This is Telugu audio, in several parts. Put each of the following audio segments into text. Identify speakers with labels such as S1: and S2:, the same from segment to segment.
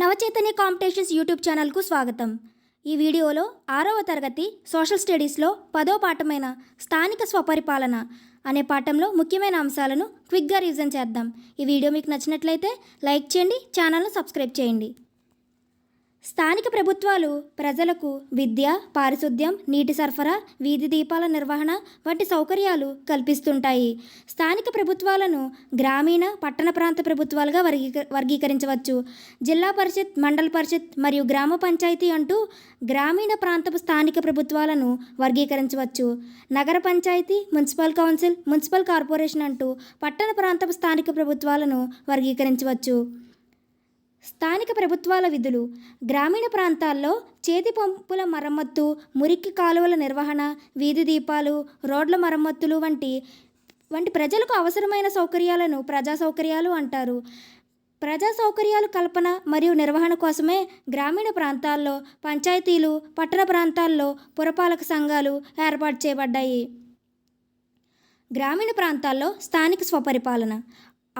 S1: నవచైతన్య కాంపిటీషన్స్ యూట్యూబ్ ఛానల్కు స్వాగతం. ఈ వీడియోలో ఆరవ తరగతి సోషల్ స్టడీస్లో పదో పాఠమైన స్థానిక స్వపరిపాలన అనే పాఠంలో ముఖ్యమైన అంశాలను క్విక్గా రివిజన్ చేద్దాం. ఈ వీడియో మీకు నచ్చినట్లయితే లైక్ చేయండి ఛానల్ను సబ్స్క్రైబ్ చేయండి. స్థానిక ప్రభుత్వాలు ప్రజలకు విద్య పారిశుద్ధ్యం నీటి సరఫరా వీధి దీపాల నిర్వహణ వంటి సౌకర్యాలు కల్పిస్తుంటాయి. స్థానిక ప్రభుత్వాలను గ్రామీణ పట్టణ ప్రాంత ప్రభుత్వాలుగా వర్గీక వర్గీకరించవచ్చు. జిల్లా పరిషత్ మండల పరిషత్ మరియు గ్రామ పంచాయతీ అంటూ గ్రామీణ ప్రాంతపు స్థానిక ప్రభుత్వాలను వర్గీకరించవచ్చు. నగర panchayat municipal council municipal corporation అంటూ పట్టణ ప్రాంతపు స్థానిక ప్రభుత్వాలను వర్గీకరించవచ్చు. స్థానిక ప్రభుత్వాల విధులు గ్రామీణ ప్రాంతాల్లో చేతి పంపుల మరమ్మత్తు మురికి కాలువల నిర్వహణ వీధి దీపాలు రోడ్ల మరమ్మతులు వంటి వంటి ప్రజలకు అవసరమైన సౌకర్యాలను ప్రజా సౌకర్యాలు అంటారు. ప్రజా సౌకర్యాలు కల్పన మరియు నిర్వహణ కోసమే గ్రామీణ ప్రాంతాల్లో పంచాయతీలు పట్టణ ప్రాంతాల్లో పురపాలక సంఘాలు ఏర్పాటు చేయబడ్డాయి. గ్రామీణ ప్రాంతాల్లో స్థానిక స్వపరిపాలన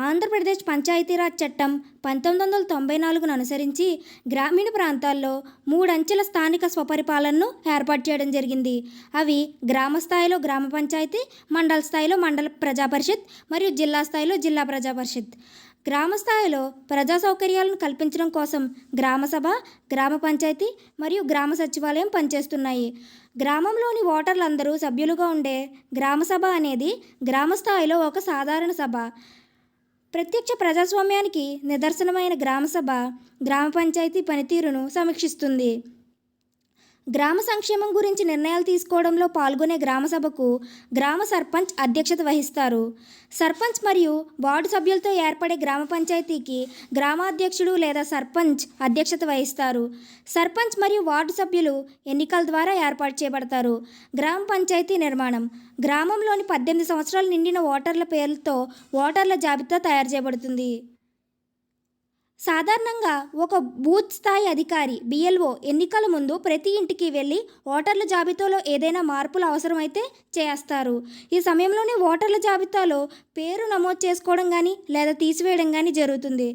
S1: ఆంధ్రప్రదేశ్ పంచాయతీరాజ్ చట్టం పంతొమ్మిది వందల తొంభై నాలుగును అనుసరించి గ్రామీణ ప్రాంతాల్లో మూడంచెల స్థానిక స్వపరిపాలనను ఏర్పాటు చేయడం జరిగింది. అవి గ్రామ స్థాయిలో గ్రామ పంచాయతీ మండల స్థాయిలో మండల ప్రజా పరిషత్ మరియు జిల్లా స్థాయిలో జిల్లా ప్రజా పరిషత్ గ్రామ స్థాయిలో ప్రజా సౌకర్యాలను కల్పించడం కోసం గ్రామ సభ గ్రామ పంచాయతీ మరియు గ్రామ సచివాలయం పనిచేస్తున్నాయి. గ్రామంలోని ఓటర్లందరూ సభ్యులుగా ఉండే గ్రామసభ అనేది గ్రామ స్థాయిలో ఒక సాధారణ సభ. ప్రత్యక్ష ప్రజాస్వామ్యానికి నిదర్శనమైన గ్రామసభ గ్రామ పంచాయతీ పనితీరును సమీక్షిస్తుంది. గ్రామ సంక్షేమం గురించి నిర్ణయాలు తీసుకోవడంలో పాల్గొనే గ్రామసభకు గ్రామ సర్పంచ్ అధ్యక్షత వహిస్తారు. సర్పంచ్ మరియు వార్డు సభ్యులతో ఏర్పడే గ్రామ పంచాయతీకి గ్రామాధ్యక్షుడు లేదా సర్పంచ్ అధ్యక్షత వహిస్తారు. సర్పంచ్ మరియు వార్డు సభ్యులు ఎన్నికల ద్వారా ఏర్పాటు చేయబడతారు. గ్రామ పంచాయతీ నిర్మాణం. గ్రామంలోని పద్దెనిమిది సంవత్సరాలు నిండిన ఓటర్ల పేర్లతో ఓటర్ల జాబితా తయారు చేయబడుతుంది. సాధారణంగా ఒక బూత్ స్థాయి అధికారి బిఎల్ఓ ఎన్నికల ముందు ప్రతి ఇంటికి వెళ్ళి ఓటర్ల జాబితాలో ఏదైనా మార్పులు అవసరమైతే చేస్తారు. ఈ సమయంలోనే ఓటర్ల జాబితాలో పేరు నమోదు చేసుకోవడం కానీ లేదా తీసివేయడం కానీ జరుగుతుంది.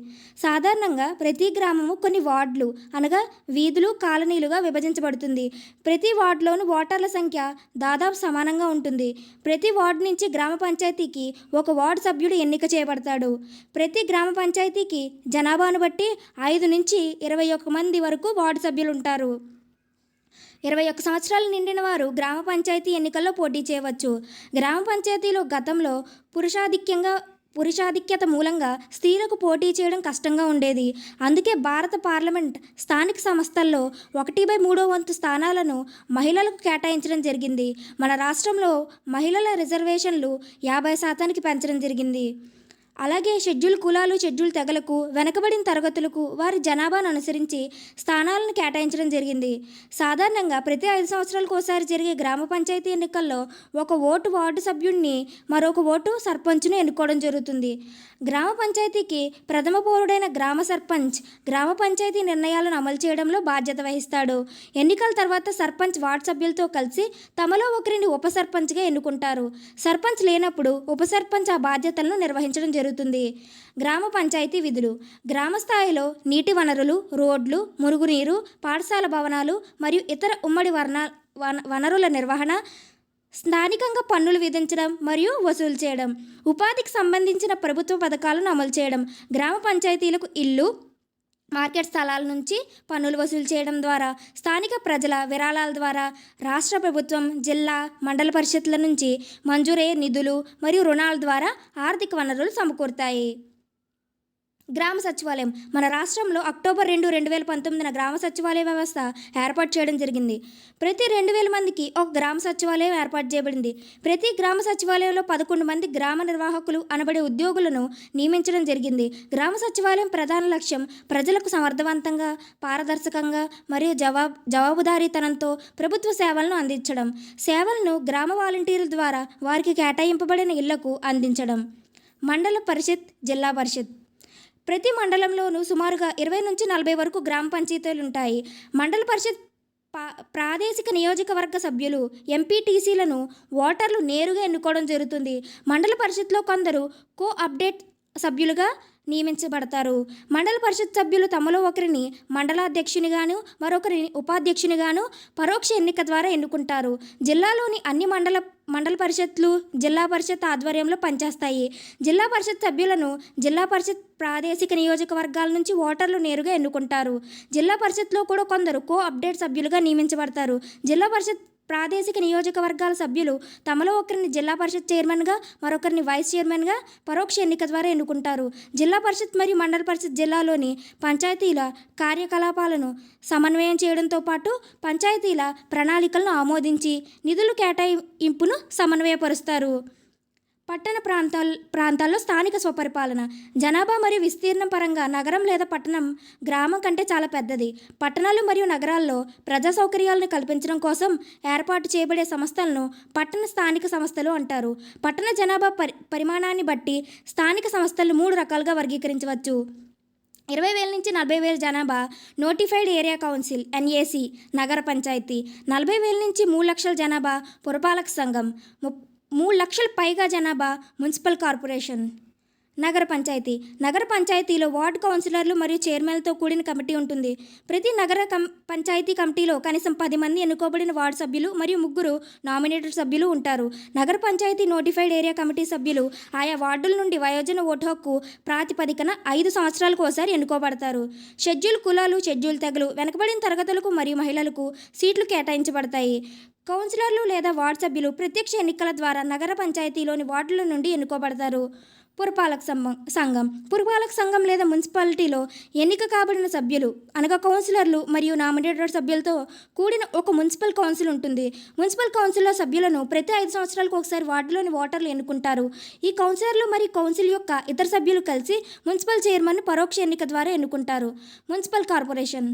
S1: సాధారణంగా ప్రతి గ్రామము కొన్ని వార్డులు అనగా వీధులు కాలనీలుగా విభజించబడుతుంది. ప్రతి వార్డులోనూ ఓటర్ల సంఖ్య దాదాపు సమానంగా ఉంటుంది. ప్రతి వార్డు నుంచి గ్రామ పంచాయతీకి ఒక వార్డు సభ్యుడు ఎన్నిక చేయబడతాడు. ప్రతి గ్రామ పంచాయతీకి జనాభా జనాభాను బట్టి ఐదు నుంచి ఇరవై ఒక్క మంది వరకు వార్డు సభ్యులు ఉంటారు ఇరవై ఒక్క సంవత్సరాలు నిండిన వారు గ్రామ పంచాయతీ ఎన్నికల్లో పోటీ చేయవచ్చు. గ్రామ పంచాయతీలో గతంలో పురుషాధిక్యంగా పురుషాధిక్యత మూలంగా స్త్రీలకు పోటీ చేయడం కష్టంగా ఉండేది. అందుకే భారత పార్లమెంట్ స్థానిక సంస్థల్లో ఒకటి బై మూడో వంతు స్థానాలను మహిళలకు కేటాయించడం జరిగింది. మన రాష్ట్రంలో మహిళల రిజర్వేషన్లు యాభై శాతానికి పెంచడం జరిగింది. అలాగే షెడ్యూల్ కులాలు షెడ్యూల్ తెగలకు వెనకబడిన తరగతులకు వారి జనాభాను అనుసరించి స్థానాలను కేటాయించడం జరిగింది. సాధారణంగా ప్రతి ఐదు సంవత్సరాలకు ఒకసారి జరిగే గ్రామ పంచాయతీ ఎన్నికల్లో ఒక ఓటు వార్డు సభ్యుడిని మరొక ఓటు సర్పంచ్ను ఎన్నుకోవడం జరుగుతుంది. గ్రామ పంచాయతీకి ప్రథమ పౌరుడైన గ్రామ సర్పంచ్ గ్రామ పంచాయతీ నిర్ణయాలను అమలు చేయడంలో బాధ్యత వహిస్తాడు. ఎన్నికల తర్వాత సర్పంచ్ వార్డు సభ్యులతో కలిసి తమలో ఒకరిని ఉప సర్పంచ్గా ఎన్నుకుంటారు. సర్పంచ్ లేనప్పుడు ఉప సర్పంచ్ ఆ బాధ్యతలను నిర్వహించడం జరుగుతుంది. గ్రామ పంచాయతీ విధులు. గ్రామ స్థాయిలో నీటి వనరులు రోడ్లు మురుగునీరు పాఠశాల భవనాలు మరియు ఇతర ఉమ్మడి వర్ణ వన వనరుల నిర్వహణ స్థానికంగా పన్నులు విధించడం మరియు వసూలు చేయడం ఉపాధికి సంబంధించిన ప్రభుత్వ పథకాలను అమలు చేయడం గ్రామ పంచాయతీలకు ఇల్లు మార్కెట్ స్థలాల నుంచి పన్నులు వసూలు చేయడం ద్వారా స్థానిక ప్రజల విరాళాల ద్వారా రాష్ట్ర ప్రభుత్వం జిల్లా మండల పరిషత్ల నుంచి మంజూరయ్యే నిధులు మరియు రుణాల ద్వారా ఆర్థిక వనరులు సమకూరుతాయి. గ్రామ సచివాలయం. మన రాష్ట్రంలో అక్టోబర్ రెండు రెండు వేల పంతొమ్మిదిన గ్రామ సచివాలయ వ్యవస్థ ఏర్పాటు చేయడం జరిగింది. ప్రతి రెండు వేల మందికి ఒక గ్రామ సచివాలయం ఏర్పాటు చేయబడింది. ప్రతి గ్రామ సచివాలయంలో పదకొండు మంది గ్రామ నిర్వాహకులు అనబడే ఉద్యోగులను నియమించడం జరిగింది. గ్రామ సచివాలయం ప్రధాన లక్ష్యం ప్రజలకు సమర్థవంతంగా పారదర్శకంగా మరియు జవాబు జవాబుదారీతనంతో ప్రభుత్వ సేవలను అందించడం. సేవలను గ్రామ వాలంటీర్ల ద్వారా వారికి కేటాయింపబడిన ఇళ్ళకు అందించడం. మండల పరిషత్ జిల్లా పరిషత్ ప్రతి మండలంలోనూ సుమారుగా ఇరవై నుంచి నలభై వరకు గ్రామ పంచాయతీలు ఉంటాయి మండల పరిషత్ పా ప్రాదేశిక నియోజకవర్గ సభ్యులు ఎంపీటీసీలను ఓటర్లు నేరుగా ఎన్నుకోవడం జరుగుతుంది. మండల పరిషత్లో కొందరు కో అప్డేట్ సభ్యులుగా నియమించబడతారు. మండల పరిషత్ సభ్యులు తమలో ఒకరిని మండలాధ్యక్షునిగాను మరొకరిని ఉపాధ్యక్షునిగాను పరోక్ష ఎన్నిక ద్వారా ఎన్నుకుంటారు. జిల్లాలోని అన్ని మండల మండల పరిషత్లు జిల్లా పరిషత్ ఆధ్వర్యంలో పనిచేస్తాయి. జిల్లా పరిషత్ సభ్యులను జిల్లా పరిషత్ ప్రాదేశిక నియోజకవర్గాల నుంచి ఓటర్లు నేరుగా ఎన్నుకుంటారు. జిల్లా పరిషత్లో కూడా కొందరు కో అప్డేట్ సభ్యులుగా నియమించబడతారు. జిల్లా పరిషత్ ప్రాదేశిక నియోజకవర్గాల సభ్యులు తమలో ఒకరిని జిల్లా పరిషత్ చైర్మన్గా మరొకరిని వైస్ చైర్మన్గా పరోక్ష ఎన్నిక ద్వారా ఎన్నుకుంటారు. జిల్లా పరిషత్ మరియు మండల పరిషత్ జిల్లాలోని పంచాయతీల కార్యకలాపాలను సమన్వయం చేయడంతో పాటు పంచాయతీల ప్రణాళికలను ఆమోదించి నిధులు కేటాయింపును సమన్వయపరుస్తారు. పట్టణ ప్రాంతాల్ ప్రాంతాల్లో స్థానిక స్వపరిపాలన. జనాభా మరియు విస్తీర్ణం పరంగా నగరం లేదా పట్టణం గ్రామం కంటే చాలా పెద్దది. పట్టణాలు మరియు నగరాల్లో ప్రజా సౌకర్యాలను కల్పించడం కోసం ఏర్పాటు చేయబడే సంస్థలను పట్టణ స్థానిక సంస్థలు అంటారు. పట్టణ జనాభా పరి పరిమాణాన్ని బట్టి స్థానిక సంస్థలు మూడు రకాలుగా వర్గీకరించవచ్చు. ఇరవై వేల నుంచి నలభై వేల జనాభా నోటిఫైడ్ ఏరియా కౌన్సిల్ ఎన్ఏసి నగర పంచాయతీ. నలభై వేల నుంచి మూడు లక్షల జనాభా పురపాలక సంఘం. ముప్ మూడు లక్షల పైగా జనాభా మున్సిపల్ కార్పొరేషన్ నగర పంచాయతీ. నగర పంచాయతీలో వార్డు కౌన్సిలర్లు మరియు చైర్మన్లతో కూడిన కమిటీ ఉంటుంది. ప్రతి నగర కం పంచాయతీ కమిటీలో కనీసం పది మంది ఎన్నుకోబడిన వార్డు సభ్యులు మరియు ముగ్గురు నామినేటెడ్ సభ్యులు ఉంటారు. నగర పంచాయతీ నోటిఫైడ్ ఏరియా కమిటీ సభ్యులు ఆయా వార్డుల నుండి వయోజన ఓటు హక్కు ప్రాతిపదికన ఐదు సంవత్సరాలకు ఒకసారి ఎన్నుకోబడతారు. షెడ్యూల్ కులాలు షెడ్యూల్ తెగలు వెనకబడిన తరగతులకు మరియు మహిళలకు సీట్లు కేటాయించబడతాయి. కౌన్సిలర్లు లేదా వార్డు సభ్యులు ప్రత్యక్ష ఎన్నికల ద్వారా నగర పంచాయతీలోని వార్డుల నుండి ఎన్నుకోబడతారు. పురపాలక సంఘం సంఘం. పురపాలక సంఘం లేదా మున్సిపాలిటీలో ఎన్నిక కాబడిన సభ్యులు అనగా కౌన్సిలర్లు మరియు నామినేటెడ్ సభ్యులతో కూడిన ఒక మున్సిపల్ కౌన్సిల్ ఉంటుంది. మున్సిపల్ కౌన్సిల్లో సభ్యులను ప్రతి ఐదు సంవత్సరాలకు ఒకసారి వార్డులోని ఓటర్లు ఎన్నుకుంటారు. ఈ కౌన్సిలర్లు మరియు కౌన్సిల్ యొక్క ఇతర సభ్యులు కలిసి మున్సిపల్ చైర్మన్ను పరోక్ష ఎన్నిక ద్వారా ఎన్నుకుంటారు. మున్సిపల్ కార్పొరేషన్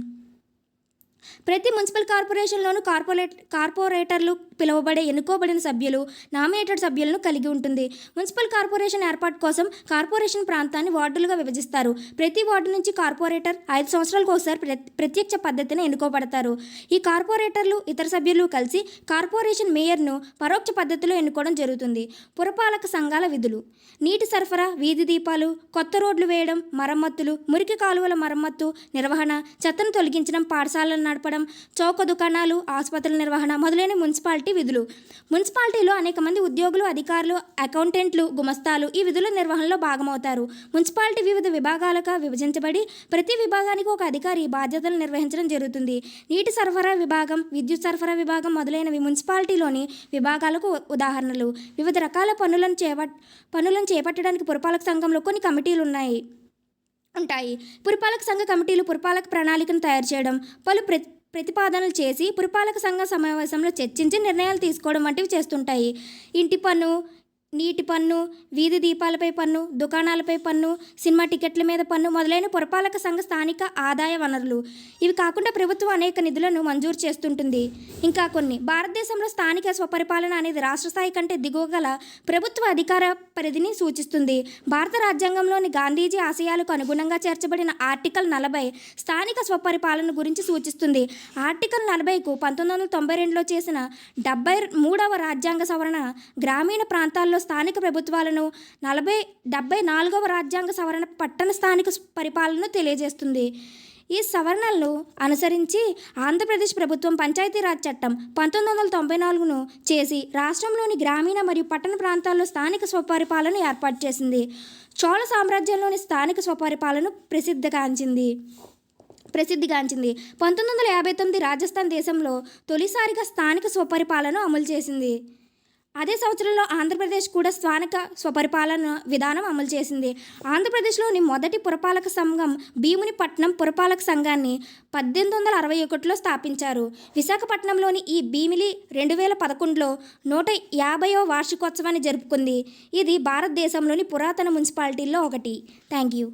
S1: ప్రతి మున్సిపల్ కార్పొరేషన్లోనూ కార్పొరేట్ కార్పొరేటర్లు పిలువబడే ఎన్నుకోబడిన సభ్యులు నామినేటెడ్ సభ్యులను కలిగి ఉంటుంది. మున్సిపల్ కార్పొరేషన్ ఏర్పాటు కోసం కార్పొరేషన్ ప్రాంతాన్ని వార్డులుగా విభజిస్తారు. ప్రతి వార్డు నుంచి కార్పొరేటర్ ఐదు సంవత్సరాలకు ఒకసారి ప్ర- ప్రత్యక్ష పద్ధతిని ఎన్నుకోబడతారు. ఈ కార్పొరేటర్లు ఇతర సభ్యులు కలిసి కార్పొరేషన్ మేయర్ను పరోక్ష పద్ధతిలో ఎన్నుకోవడం జరుగుతుంది. పురపాలక సంఘాల విధులు. నీటి సరఫరా వీధి దీపాలు కొత్త రోడ్లు వేయడం మరమ్మతులు మురికి కాలువల మరమ్మత్తు నిర్వహణ చెత్తను తొలగించడం పాఠశాలను నడపడం చౌక దుకాణాలు ఆసుపత్రుల నిర్వహణ మొదలైన మున్సిపాలిటీ విధులు. మున్సిపాలిటీలో అనేక మంది ఉద్యోగులు అధికారులు అకౌంటెంట్లు గుమస్తాలు ఈ విధుల నిర్వహణలో భాగమవుతారు. మున్సిపాలిటీ వివిధ విభాగాలుగా విభజించబడి ప్రతి విభాగానికి ఒక అధికారి బాధ్యతలు నిర్వహించడం జరుగుతుంది. నీటి సరఫరా విభాగం విద్యుత్ సరఫరా విభాగం మొదలైనవి మున్సిపాలిటీలోని విభాగాలకు ఉదాహరణలు. వివిధ రకాల పనులను చేపట్ పనులను చేపట్టడానికి పురపాలక సంఘంలో కొన్ని కమిటీలు ఉన్నాయి ఉంటాయి. పురపాలక సంఘ కమిటీలు పురపాలక ప్రణాళికను తయారు చేయడం పలు ప్ర ప్రతిపాదనలు చేసి పురపాలక సంఘ సమావేశంలో చర్చించి నిర్ణయాలు తీసుకోవడం వంటివి చేస్తుంటాయి. ఇంటి పన్ను నీటి పన్ను వీధి దీపాలపై పన్ను దుకాణాలపై పన్ను సినిమా టికెట్ల మీద పన్ను మొదలైన పురపాలక సంఘ స్థానిక ఆదాయ వనరులు. ఇవి కాకుండా ప్రభుత్వం అనేక నిధులను మంజూరు చేస్తుంటుంది. ఇంకా కొన్ని. భారతదేశంలో స్థానిక స్వపరిపాలన అనేది రాష్ట్ర స్థాయి కంటే దిగువ గల ప్రభుత్వ అధికార పరిధిని సూచిస్తుంది. భారత రాజ్యాంగంలోని గాంధీజీ ఆశయాలకు అనుగుణంగా చేర్చబడిన ఆర్టికల్ నలభై స్థానిక స్వపరిపాలన గురించి సూచిస్తుంది. ఆర్టికల్ నలభైకు పంతొమ్మిది వందల తొంభై రెండులో చేసిన డెబ్బై మూడవ రాజ్యాంగ సవరణ గ్రామీణ ప్రాంతాల్లో స్థానిక ప్రభుత్వాలను నలభై డెబ్బై నాలుగవ రాజ్యాంగ సవరణ పట్టణ స్థానిక పరిపాలనను తెలియజేస్తుంది. ఈ సవరణలను అనుసరించి ఆంధ్రప్రదేశ్ ప్రభుత్వం పంచాయతీరాజ్ చట్టం పంతొమ్మిది వందల తొంభై నాలుగును చేసి రాష్ట్రంలోని గ్రామీణ మరియు పట్టణ ప్రాంతాల్లో స్థానిక స్వపరిపాలన ఏర్పాటు చేసింది. చోళ సామ్రాజ్యంలోని స్థానిక స్వపరిపాలన ప్రసిద్ధిగాంచింది. ప్రసిద్ధిగాంచింది. పంతొమ్మిది వందల యాభై తొమ్మిది రాజస్థాన్ దేశంలో తొలిసారిగా స్థానిక స్వపరిపాలన అమలు చేసింది. అదే సంవత్సరంలో ఆంధ్రప్రదేశ్ కూడా స్థానిక స్వపరిపాలన విధానం అమలు చేసింది. ఆంధ్రప్రదేశ్లోని మొదటి పురపాలక సంఘం భీమునిపట్నం పురపాలక సంఘాన్ని పద్దెనిమిది వందల అరవై ఒకటిలో స్థాపించారు. విశాఖపట్నంలోని ఈ భీమిలి రెండు వేల పదకొండులో నూట యాభైవ వార్షికోత్సవాన్ని జరుపుకుంది. ఇది భారతదేశంలోని పురాతన మున్సిపాలిటీల్లో ఒకటి. Thank you